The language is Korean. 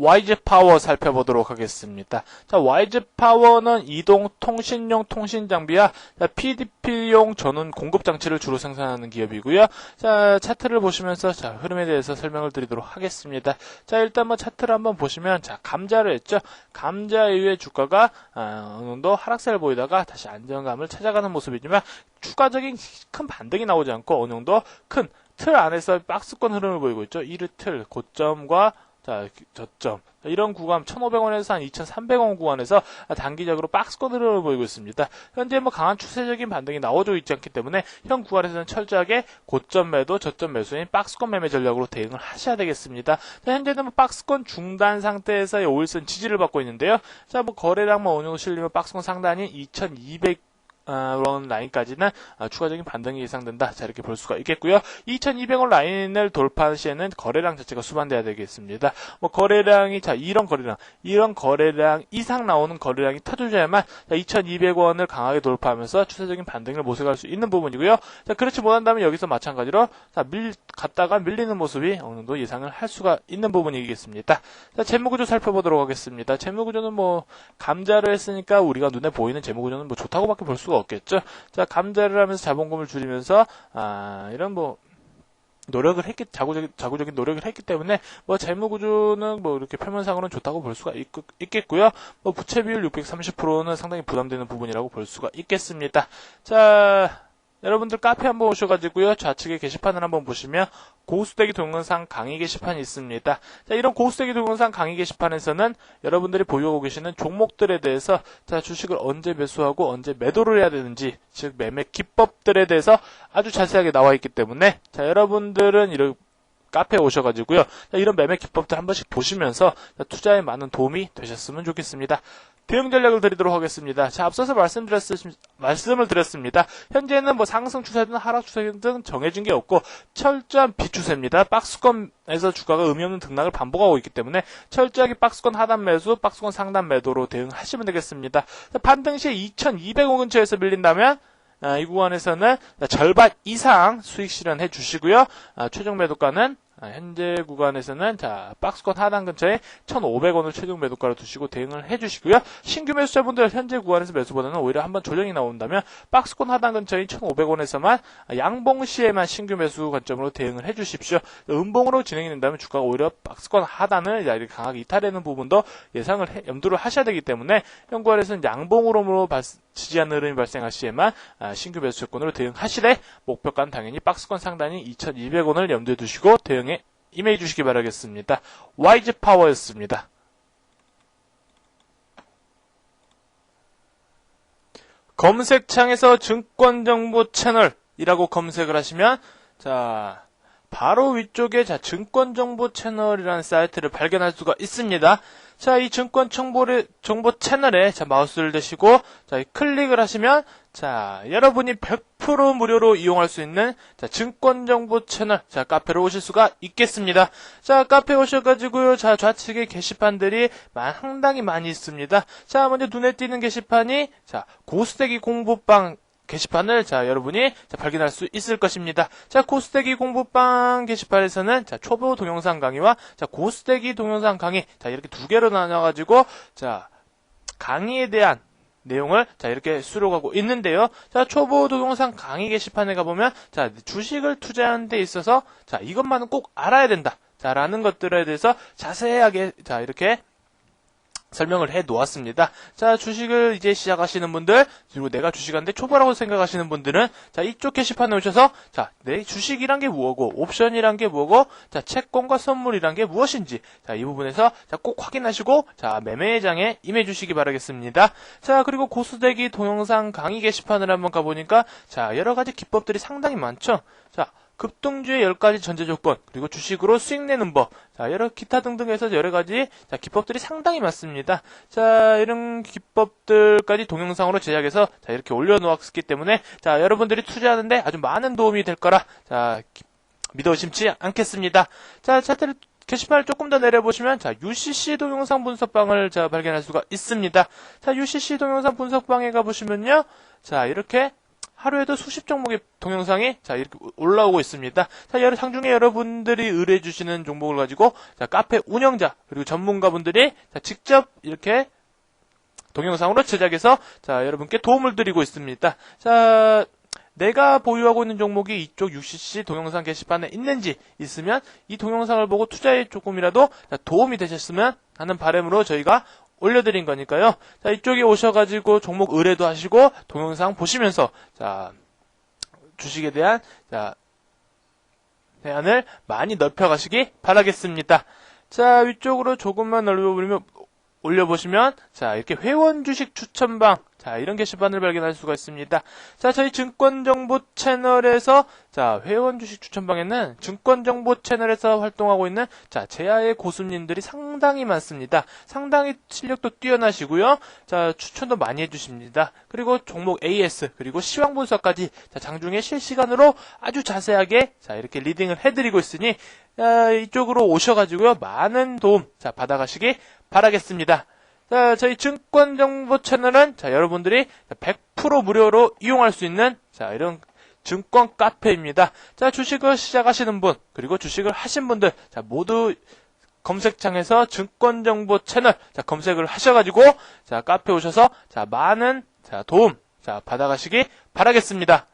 YG 파워 살펴보도록 하겠습니다. 자, YG 파워는 이동 통신용 통신 장비와 PDP용 전원 공급 장치를 주로 생산하는 기업이고요. 자, 차트를 보시면서 자, 흐름에 대해서 설명을 드리도록 하겠습니다. 자, 일단 뭐 차트를 한번 보시면 자, 감자를 했죠. 감자 이후에 주가가 아, 어느 정도 하락세를 보이다가 다시 안정감을 찾아가는 모습이지만 추가적인 큰 반등이 나오지 않고 어느 정도 큰 틀 안에서 박스권 흐름을 보이고 있죠. 이르 틀 고점과 자, 저점. 이런 구간 1,500원에서 한 2,300원 구간에서 단기적으로 박스권 흐름을 보이고 있습니다. 현재 뭐 강한 추세적인 반등이 나오고 있지 않기 때문에 현 구간에서는 철저하게 고점 매도, 저점 매수인 박스권 매매 전략으로 대응을 하셔야 되겠습니다. 자, 현재는 뭐 박스권 중단 상태에서의 5일선 지지를 받고 있는데요. 자, 뭐 거래량 뭐 정도 실리면 박스권 상단이 2,200 원 라인까지는 아, 추가적인 반등이 예상된다. 자, 이렇게 볼 수가 있겠고요. 2200원 라인을 돌파한 시에는 거래량 자체가 수반돼야 되겠습니다. 뭐 거래량이 자, 이런 거래량, 이런 거래량 이상 나오는 거래량이 터져야만 2200원을 강하게 돌파하면서 추세적인 반등을 모색할 수 있는 부분이고요. 자, 그렇지 못한다면 여기서 마찬가지로 자, 밀 갔다가 밀리는 모습이 어느 정도 예상을 할 수가 있는 부분이겠습니다. 자, 재무구조 살펴보도록 하겠습니다. 재무구조는 뭐 감자를 했으니까 우리가 눈에 보이는 재무구조는 뭐 좋다고밖에 볼 수가 없겠죠. 자, 감자를 하면서 자본금을 줄이면서 아, 이런 뭐 노력을 했기 자구적인 자구적인 노력을 했기 때문에 뭐 재무 구조는 뭐 이렇게 표면상으로는 좋다고 볼 수가 있, 있겠고요. 뭐 부채 비율 630%는 상당히 부담되는 부분이라고 볼 수가 있겠습니다. 자, 여러분들 카페 한번 오셔가지고요. 좌측에 게시판을 한번 보시면 고수대기 동영상 강의 게시판이 있습니다. 자, 이런 고수대기 동영상 강의 게시판에서는 여러분들이 보유하고 계시는 종목들에 대해서 자, 주식을 언제 매수하고 언제 매도를 해야 되는지, 즉 매매 기법들에 대해서 아주 자세하게 나와 있기 때문에 자, 여러분들은 이런 카페에 오셔가지고요. 자, 이런 매매 기법들 한 번씩 보시면서 자, 투자에 많은 도움이 되셨으면 좋겠습니다. 대응 전략을 드리도록 하겠습니다. 자, 앞서서 말씀드렸, 말씀을 드렸습니다. 현재는 뭐 상승 추세든 하락 추세든 정해진 게 없고 철저한 비추세입니다. 박스권에서 주가가 의미 없는 등락을 반복하고 있기 때문에 철저하게 박스권 하단 매수, 박스권 상단 매도로 대응하시면 되겠습니다. 반등 시에 2200원 근처에서 밀린다면 아, 이 구간에서는 절반 이상 수익 실현해 주시고요. 아, 최종 매도가는 아, 현재 구간에서는 자 박스권 하단 근처에 1,500원을 최종 매도가로 두시고 대응을 해주시고요. 신규 매수자분들 현재 구간에서 매수보다는 오히려 한번 조정이 나온다면 박스권 하단 근처인 1,500원에서만 양봉 시에만 신규 매수 관점으로 대응을 해주십시오. 음봉으로 진행이 된다면 주가가 오히려 박스권 하단을 이렇게 강하게 이탈되는 부분도 예상을 해, 염두를 하셔야 되기 때문에 현 구간에서는 양봉으로 지지하는 흐름이 발생할 시에만 아, 신규 매수 조건으로 대응하시되 목표가는 당연히 박스권 상단이 2,200원을 염두에 두시고 대응해 임해 주시기 바라겠습니다. YG 파워였습니다. 검색창에서 증권정보 채널이라고 검색을 하시면 자 바로 위쪽에 자 증권 정보 채널이라는 사이트를 발견할 수가 있습니다. 자, 이 증권 정보를, 정보 채널에 자, 마우스를 대시고 자, 클릭을 하시면 자, 여러분이 100% 무료로 이용할 수 있는 자, 증권 정보 채널 자, 카페로 오실 수가 있겠습니다. 자, 카페 오셔 가지고요. 자, 좌측에 게시판들이 상당히 많이 있습니다. 자, 먼저 눈에 띄는 게시판이 자, 고스대기 공부방 게시판을 자 여러분이 자, 발견할 수 있을 것입니다. 자 고스테기 공부방 게시판에서는 자 초보 동영상 강의와 자 고스테기 동영상 강의 자 이렇게 두 개로 나눠가지고 자 강의에 대한 내용을 자 이렇게 수록하고 있는데요. 자 초보 동영상 강의 게시판에 가보면 자 주식을 투자하는 데 있어서 자 이것만은 꼭 알아야 된다. 자라는 것들에 대해서 자세하게 자 이렇게 설명을 해 놓았습니다. 자, 주식을 이제 시작하시는 분들, 그리고 내가 주식한데 초보라고 생각하시는 분들은, 자, 이쪽 게시판에 오셔서, 자, 내 주식이란 게 뭐고, 옵션이란 게 뭐고, 자, 채권과 선물이란 게 무엇인지, 자, 이 부분에서, 자, 꼭 확인하시고, 자, 매매장에 임해 주시기 바라겠습니다. 자, 그리고 고수대기 동영상 강의 게시판을 한번 가보니까, 자, 여러 가지 기법들이 상당히 많죠? 자, 급등주의 10가지 전제 조건, 그리고 주식으로 수익 내는 법, 자, 여러 기타 등등해서 여러 가지 자, 기법들이 상당히 많습니다. 자, 이런 기법들까지 동영상으로 제작해서 자, 이렇게 올려놓았기 때문에 자, 여러분들이 투자하는데 아주 많은 도움이 될 거라 자, 믿어 의심치 않겠습니다. 자, 차트를 게시판을 조금 더 내려보시면 자 UCC 동영상 분석방을 자 발견할 수가 있습니다. 자 UCC 동영상 분석방에 가보시면요, 자 이렇게 하루에도 수십 종목의 동영상이 자 이렇게 올라오고 있습니다. 자 여러 상중에 여러분들이 의뢰해 주시는 종목을 가지고 자 카페 운영자 그리고 전문가분들이 자 직접 이렇게 동영상으로 제작해서 자 여러분께 도움을 드리고 있습니다. 자 내가 보유하고 있는 종목이 이쪽 UCC 동영상 게시판에 있는지 있으면 이 동영상을 보고 투자에 조금이라도 자, 도움이 되셨으면 하는 바람으로 저희가 올려드린 거니까요. 자 이쪽에 오셔가지고 종목 의뢰도 하시고 동영상 보시면서 자 주식에 대한 자 대안을 많이 넓혀가시기 바라겠습니다. 자 위쪽으로 조금만 넓혀보면 올려보시면 자 이렇게 회원 주식 추천방 자 이런 게시판을 발견할 수가 있습니다. 자 저희 증권정보 채널에서 자 회원 주식 추천방에는 증권정보 채널에서 활동하고 있는 자 제야의 고수님들이 상당히 많습니다. 상당히 실력도 뛰어나시고요. 자 추천도 많이 해주십니다. 그리고 종목 AS 그리고 시황 분석까지 자 장중에 실시간으로 아주 자세하게 자 이렇게 리딩을 해드리고 있으니 자, 이쪽으로 오셔가지고요 많은 도움 자 받아가시기 바라겠습니다. 자, 저희 증권 정보 채널은 자, 여러분들이 100% 무료로 이용할 수 있는 자, 이런 증권 카페입니다. 자, 주식을 시작하시는 분, 그리고 주식을 하신 분들, 자, 모두 검색창에서 증권 정보 채널 자, 검색을 하셔가지고 자, 카페 오셔서 자, 많은 자, 도움 자, 받아가시기 바라겠습니다.